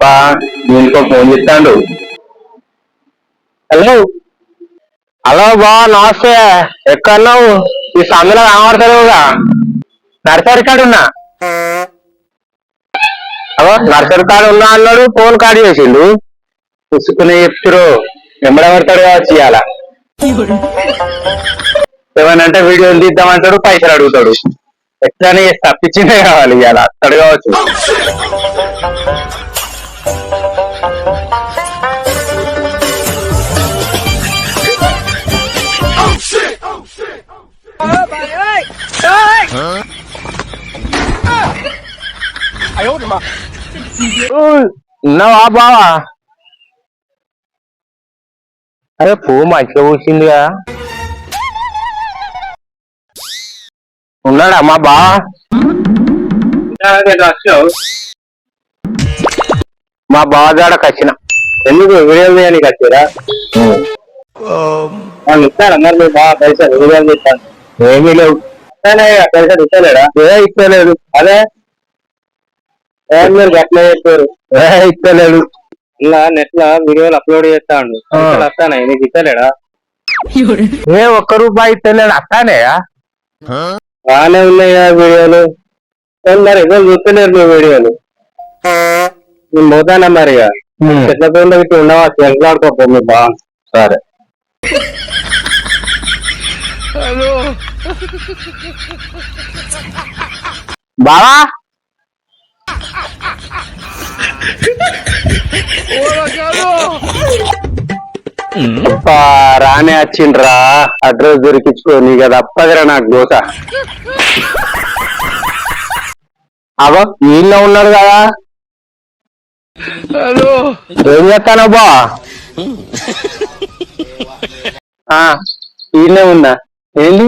బా దీనికో ఫోన్ చేస్తాడు. హలో? హలో బా నమస్తే. ఎక్కడున్నావు ఈ సందులో కనబడతావుగా నర్సరీ కాడ ఉన్నా? అవో నర్సరీ కాడ ఉన్నా అన్నాడు ఫోన్ కాడి చేసిండు. పుసుకునే చెప్తురు వెంబడబడతాడు కావచ్చు ఇవాళ ఏమనంటే వీడియోలు తీద్దామంటాడు పైసలు అడుగుతాడు. ఎట్లానే తప్పించిందే కావాలి ఇవాళ అత్తడు కావచ్చు. ఉన్నావా బావా అరే పువ్వు మంచిగా పూసిందిగా ఉన్నాడా మా బావా మా బావ జాడకు వచ్చిన ఎందుకు వీడియో చేయడానికి వచ్చారా వాళ్ళు ఇస్తారా మరి మీ బావ పైసలు వీడియో చేస్తాను ఏమీ లేవు ఇస్తానే ఇక పైసలు ఇస్తలేడా ఏ ఇస్తలేడు అదే చెప్పారు ఇస్తలేడు. ఇలా నెట్లో వీడియోలు అప్లోడ్ చేస్తాడు. పైసలు వస్తానే నీకు ఇస్తలేడా? ఏ ఒక్క రూపాయి ఇస్తలేడు. బాగానే ఉన్నాయి కదా వీడియోలు? కానీ మరి చూస్తలేరు వీడియోలు? నేను పోతానా మరి ఇట్లా ఉండవా? చెట్లాడుకోపో మీ బా. సరే. బావా? రానే వచ్చిండ్రా. అడ్రస్ దొరికించుకో నీకు అది అప్పదిరా నాకు దోశ. అవో వీళ్ళో ఉన్నాడు కదా? ఏం చేస్తానో బా? వీళ్ళే ఉన్నా. ఏంటి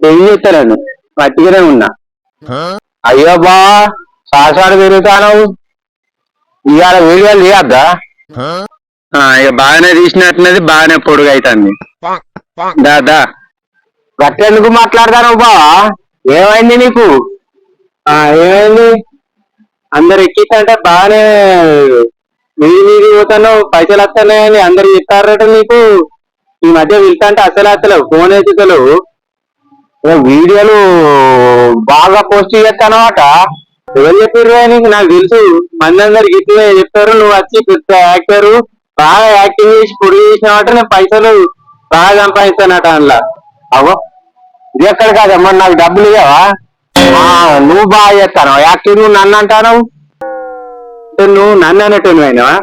ఏం చేస్తాను మట్టిగానే ఉన్నా. అయ్యో బా సాసాడు పెరుగుతాను ఇవాళ వీడియోలు తీయద్దా? ఇక బాగానే తీసినట్టున్నది బాగానే పొడుగు అవుతుంది దాదా గట్టెందుకు మాట్లాడతాను బావా? ఏమైంది నీకు? ఏమైంది? అందరు ఎక్కిందంటే బాగానే వీధి వీధి పోతాను పైసలు వస్తున్నాయని అందరు చెప్తారట నీకు. ఈ మధ్య వెళ్తాంటే అసలు అసలు ఫోన్ ఎత్తుతలేవు. ఏ వీడియోలు బాగా పోస్ట్ చేస్తానమాట. ఎవరు చెప్పారు నీకు? నాకు తెలుసు. మందరికి ఇట్లే చెప్తారు నువ్వు వచ్చి పెద్ద యాక్టర్. బాగా యాక్టింగ్ చేసి పొడి చేసినావంటే నేను పైసలు బాగా సంపాదిస్తానట అందులో. అవో ఇది ఎక్కడ కాదమ్మా నాకు డబ్బులు ఇవ్వవా నువ్వు బాగా చేస్తాను యాక్టింగ్ నువ్వు నన్ను అంటాను నువ్వు నన్ను అనేటోను అయినావా?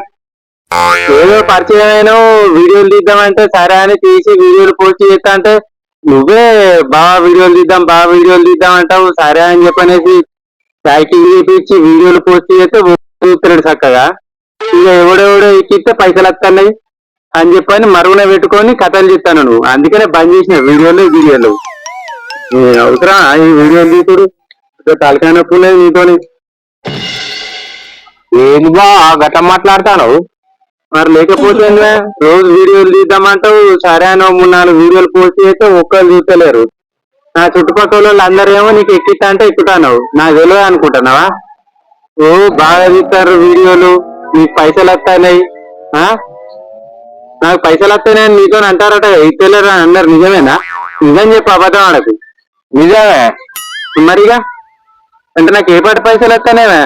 ఏదో పరిచయం అయినావు. వీడియోలు తీద్దామంటే సరే అని తీసి వీడియోలు పోస్ట్ చేస్తా అంటే నువ్వే బాగా వీడియోలు తీద్దాం బాగా వీడియోలు తీద్దాం అంటావు. సరే అని చెప్పనేసి ప్యాకింగ్ చేపించి వీడియోలు పోస్ట్ చేస్తే చూస్తున్నాడు చక్కగా. ఇక ఎవడెవడో ఎక్కిస్తే పైసలు వస్తున్నాయి అని చెప్పని మరుగున పెట్టుకొని కథలు చెప్తాను నువ్వు. అందుకనే బంద్ చేసిన వీడియోలు వీడియోలు. ఏ అవసరం ఈ వీడియోలు తీసుడు తలకాయ నొప్పి లేదు నీతోని. ఏంది బా గట్ట మాట్లాడతాను మరి లేకపోతే రోజు వీడియోలు తీద్దామంటావు. సరే అని మూడు నాలుగు వీడియోలు పోస్ట్ చేస్తే ఒక్కరు చూస్తలేరు. నా చుట్టుపక్కల వాళ్ళందరూ ఏమో నీకు ఎక్కిస్తా అంటే ఎక్కుతాను నాకు తెలియదు అనుకుంటున్నావా? ఓ బాగా తీస్తారు వీడియోలు. నీకు పైసలు వస్తాయి ఆ? నాకు పైసలు వస్తాయని నీతో అంటారట. ఇస్తలేరు అని అన్నారు నిజమేనా? నిజం చెప్పు అబద్ధం ఆడకు. నిజమే. మరిగా? అంటే నాకు ఏ పాటి పైసలు వస్తానేవా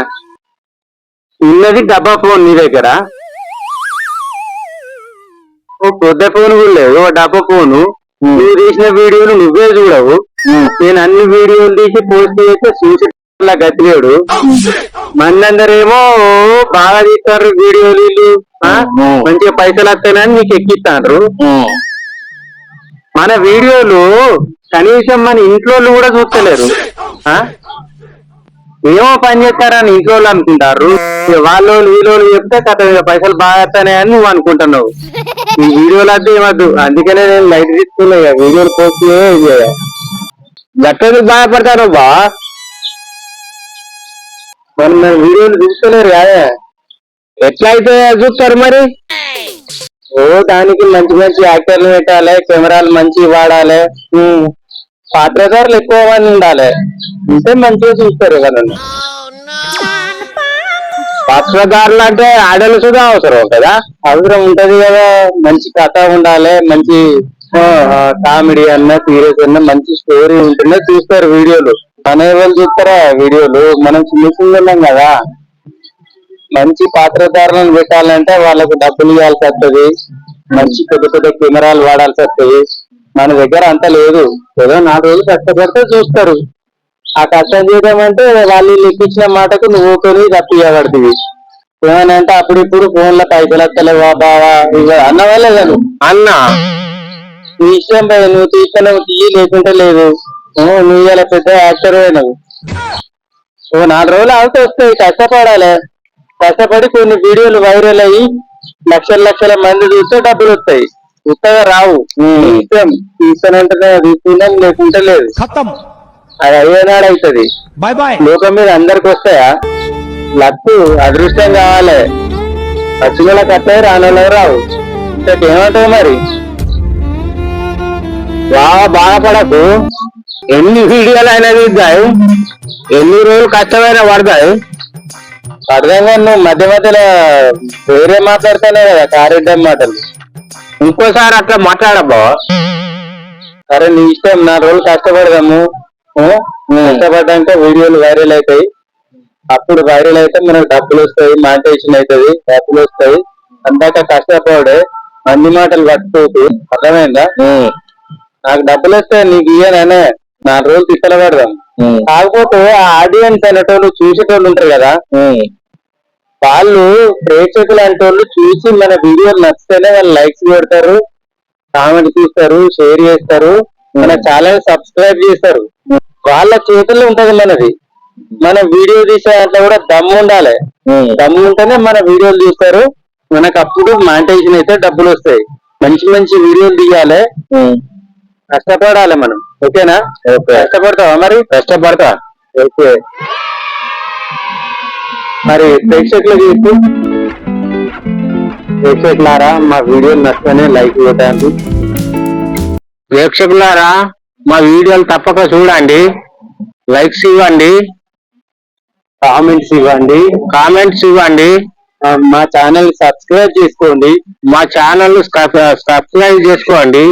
ఉన్నది డబ్బా ఫోన్ నీ దగ్గర. ఓ పొద్దు ఫోన్ కూడా లేదు ఓ డబ్బా ఫోను. నువ్వు తీసిన వీడియోలు నువ్వే చూడవు. నేను అన్ని వీడియోలు తీసి పోస్ట్ చేస్తే చూసి గతిలేడు మందందరేమో బాగా తీస్తారు వీడియోలు వీళ్ళు? మంచిగా పైసలు వస్తాయని నీకు ఎక్కిస్తారు మన వీడియోలు కనీసం మన ఇంట్లో కూడా చూస్తలేరు. ఆ? ఏమో పని చేస్తారని ఇంట్లో అనుకుంటారు. వాళ్ళు వీళ్ళు చెప్తే కథ పైసలు బాగా వస్తాయని నువ్వు అనుకుంటున్నావు. ఈ వీడియోలు వద్దు ఏమద్దు. అందుకనే నేను లైట్ తీసుకున్నా వీడియోలు పోస్ట్ గట్టెందుకు బాధపడతారు బా? మరి మన వీడియోలు చూస్తలేరు కాదే. ఎట్లా అయితే చూస్తారు మరి? ఓ దానికి మంచి మంచి యాక్టర్లు పెట్టాలి కెమెరాలు మంచి వాడాలి. పాత్రధారులు ఎక్కువ మంది ఉండాలి. ఉంటే మంచిగా చూస్తారు కదా పాత్రధారులు అంటే ఆడలు కూడా అవసరం కదా? అవసరం ఉంటది కదా. మంచి కథ ఉండాలి మంచి కామెడీ అన్న సీరియస్ అన్న మంచి స్టోరీ ఉంటుందా చూస్తారు వీడియోలు. మన చూస్తారా వీడియోలు? మనం చిన్న చిన్న ఉన్నాం కదా. మంచి పాత్రధారులను పెట్టాలంటే వాళ్ళకు డబ్బులు ఇవ్వాల్సి వస్తుంది మంచి పెద్ద పెద్ద కెమెరాలు వాడాల్సి వస్తుంది మన దగ్గర అంత లేదు. ఏదో నాలుగు రోజులు కష్టపడితే చూస్తారు. ఆ కష్టం చేయడం అంటే వాళ్ళు లెక్కించిన మాటకు నువ్వు కొని తప్పియబడుతుంది ఏమనంటే అప్పుడు ఇప్పుడు ఫోన్ల పైపులు పైసలు వస్తలేవా బావా ఇక అన్న వాళ్ళే కదా. అన్న నీ ఇష్టం పోయి నువ్వు తీస్తే నువ్వు తీయి లేకుంటే లేదు. నువ్వు ఇలా పెద్ద యాక్టర్ నువ్వు ఓ నాలుగు రోజులు అవుతూ వస్తాయి కష్టపడాలి. కష్టపడి కొన్ని వీడియోలు వైరల్ అయ్యి లక్షల లక్షల మంది చూస్తే డబ్బులు వస్తాయి. ఉత్తగా రావు. నీ ఇష్టం తీస్తానంటే తీసుకున్నాం లేకుంటే లేదు. అది అయ్యేనాడు అవుతుంది లోకం మీద అందరికి వస్తాయా? లక్కు అదృష్టం కావాలి. పచ్చిమల కట్టే రానోళ్ళు రావు. ఇంతకేమంటావు మరి? బాగా బాధపడకు. ఎన్ని వీడియోలు అయినా తీద్దాయి ఎన్ని రోజులు కష్టమైనా పడతాయి. పడదాగా నువ్వు మధ్య మధ్యలో వేరే మాట్లాడుతానే కదా కారెడ్డం మాటలు. ఇంకోసారి అట్లా మాట్లాడబ్బా. సరే నీ ఇష్టం నా రోజులు కష్టపడదాము. ఆ? కష్టపడ్డాక వీడియోలు వైరల్ అవుతాయి అప్పుడు వైరల్ అయితే మనకు డబ్బులు వస్తాయి మానిటేషన్ అవుతుంది డబ్బులు వస్తాయి. అందాక కష్టపడే మంది మాటలు పట్టుకోకు. అర్థమైందా? నాకు డబ్బులు వస్తే నీకు ఇయ్యననే నాలుగు రోజులు తిప్పల పెడదాం కాకపోతే ఆ ఆడియన్స్ అనేటోళ్ళు చూసేటోళ్ళు ఉంటారు కదా. వాళ్ళు ప్రేక్షకులు అంటే వాళ్ళు చూసి మన వీడియోలు నచ్చితేనే వాళ్ళు లైక్స్ పెడతారు కామెంట్ చూస్తారు షేర్ చేస్తారు మన ఛానల్ సబ్స్క్రైబ్ చేస్తారు. వాళ్ళ చేతుల్లో ఉంటది మనది. మన వీడియో తీసే దాంట్లో కూడా దమ్ము ఉండాలి. దమ్ము ఉంటేనే మన వీడియోలు చూస్తారు మనకు అప్పుడు మానిటైజేషన్ అయితే డబ్బులు వస్తాయి. మంచి మంచి వీడియోలు తీయాలి. కష్టపడాలి మనం. ఓకేనా? కష్టపడతావా మరి? కష్టపడతా. ఓకే. మరి ప్రేక్షకులకు చెప్పు ప్రేక్షకులారా మా వీడియో నచ్చని లైక్ ఇవ్వడానికి ప్రేక్షకులారా మా వీడియోలు తప్పక చూడండి. లైక్స్ ఇవ్వండి. కామెంట్స్ ఇవ్వండి. కామెంట్స్ ఇవ్వండి. మా ఛానల్ సబ్స్క్రైబ్ చేసుకోండి. మా ఛానల్ సబ్స్క్రైబ్ చేసుకోండి.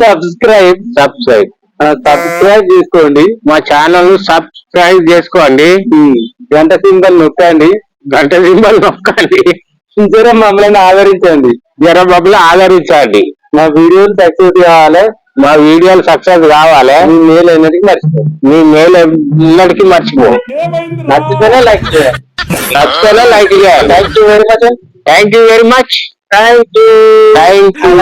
సబ్స్క్రైబ్ సబ్స్క్రైబ్ సబ్స్క్రైబ్ చేసుకోండి. మా ఛానల్ సబ్స్క్రైబ్ చేసుకోండి. గంట సింబల్ నొక్కండి. గంట సింబల్ నొక్కండి. జర మమ్మల్ని ఆదరించండి. జర మమ్మల్ని ఆదరించండి. మా వీడియోలు సక్సెస్ కావాలి. మా వీడియోలు సక్సెస్ కావాలి. మీ మేలు ఎన్నటికి మర్చిపో మీ మేలు ఎన్నటికి మర్చిపో నచ్చితేనే లైక్ చేయాలి. నచ్చితేనే లైక్ చేయాలి. Thank you very much thank you very much thank you thank you